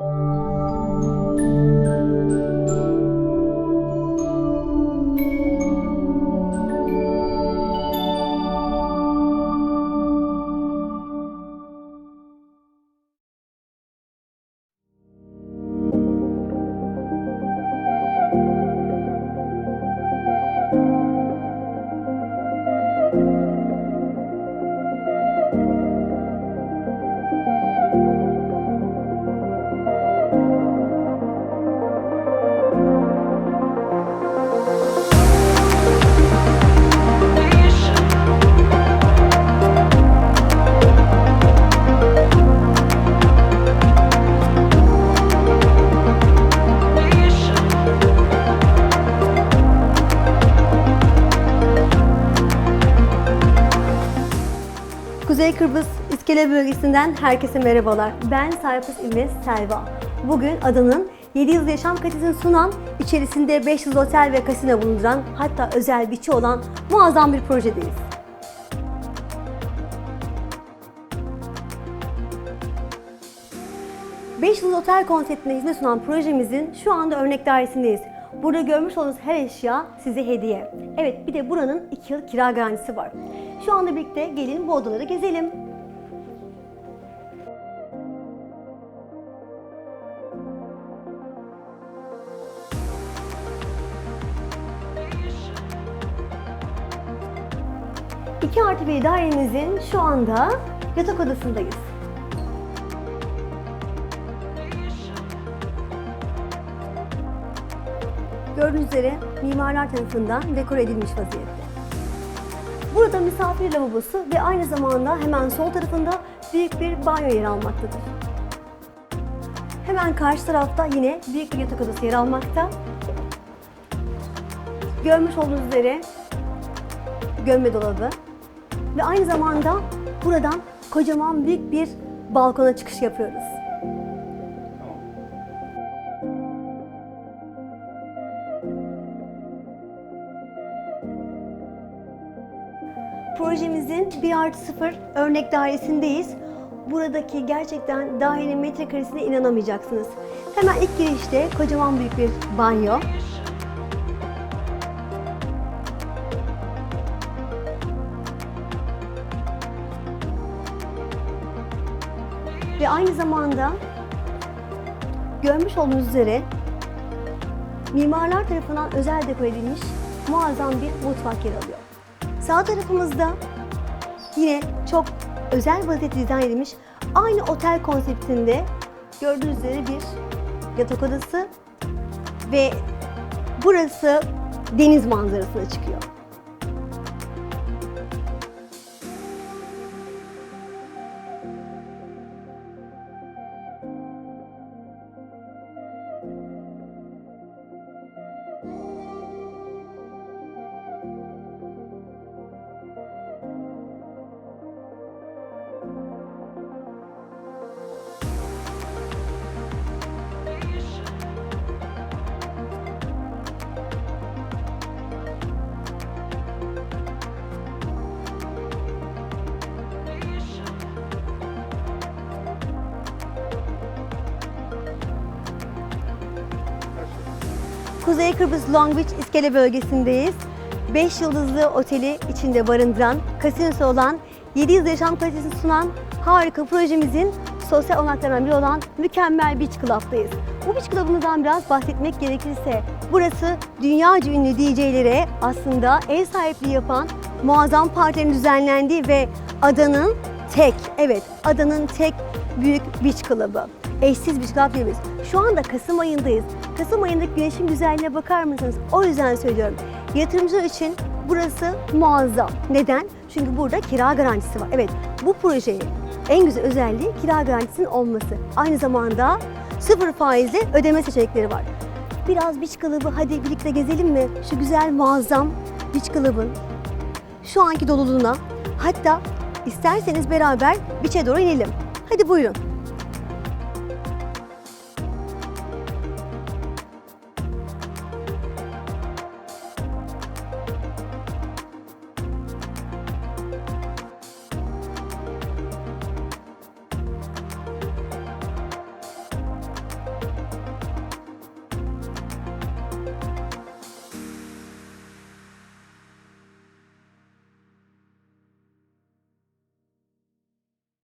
Música Kuzey İskele Bölgesi'nden herkese merhabalar. Ben Sarpus İlmez Selva. Bugün adanın 7 yıl yaşam kalitesini sunan, içerisinde 500 otel ve kasino bulunduran, hatta özel biçi olan muazzam bir projedeyiz. Beş yıldız otel konseptine hizmet sunan projemizin şu anda örnek dairesindeyiz. Burada görmüş olduğunuz her eşya size hediye. Evet bir de buranın 2 yıl kira garantisi var. Şu anda birlikte gelin bu odaları gezelim. İki artı bir dairemizin şu anda yatak odasındayız. Gördüğünüz üzere mimarlar tarafından dekor edilmiş vaziyette. Burada misafir lavabosu ve aynı zamanda hemen sol tarafında büyük bir banyo yer almaktadır. Hemen karşı tarafta yine büyük bir yatak odası yer almakta. Görmüş olduğunuz üzere gömme dolabı ve aynı zamanda buradan kocaman büyük bir balkona çıkış yapıyoruz. Projemizin 1 artı 0 örnek dairesindeyiz. Buradaki gerçekten dairenin metrekaresine inanamayacaksınız. Hemen ilk girişte kocaman büyük bir banyo. Ve aynı zamanda görmüş olduğunuz üzere mimarlar tarafından özel dekor edilmiş muazzam bir mutfak yer alıyor. Sağ tarafımızda yine çok özel vaziyette dizayn edilmiş aynı otel konseptinde gördüğünüz üzere bir yatak odası ve burası deniz manzarasına çıkıyor. Kuzey Kıbrıs Long Beach İskele bölgesindeyiz. 5 yıldızlı oteli içinde barındıran, kasinosu olan, 7 yıl yaşam kalitesini sunan harika projemizin sosyal olanaklarından biri olan mükemmel Beach Club'dayız. Bu Beach Club'ımızdan biraz bahsetmek gerekirse, burası dünyaca ünlü DJ'lere aslında ev sahipliği yapan muazzam partilerin düzenlendiği ve adanın tek, evet adanın tek büyük beach club'ı. Eşsiz beach club diyebiliriz. Şu anda Kasım ayındayız. Kasım ayındaki güneşin güzelliğine bakar mısınız? O yüzden söylüyorum. Yatırımcılar için burası muazzam. Neden? Çünkü burada kira garantisi var. Evet, bu projeyi en güzel özelliği kira garantisinin olması. Aynı zamanda sıfır faizle ödeme seçenekleri var. Biraz beach club'ı hadi birlikte gezelim mi? Şu güzel muazzam beach club'ın şu anki doluluğuna hatta isterseniz beraber beach'e doğru inelim. Hadi buyurun.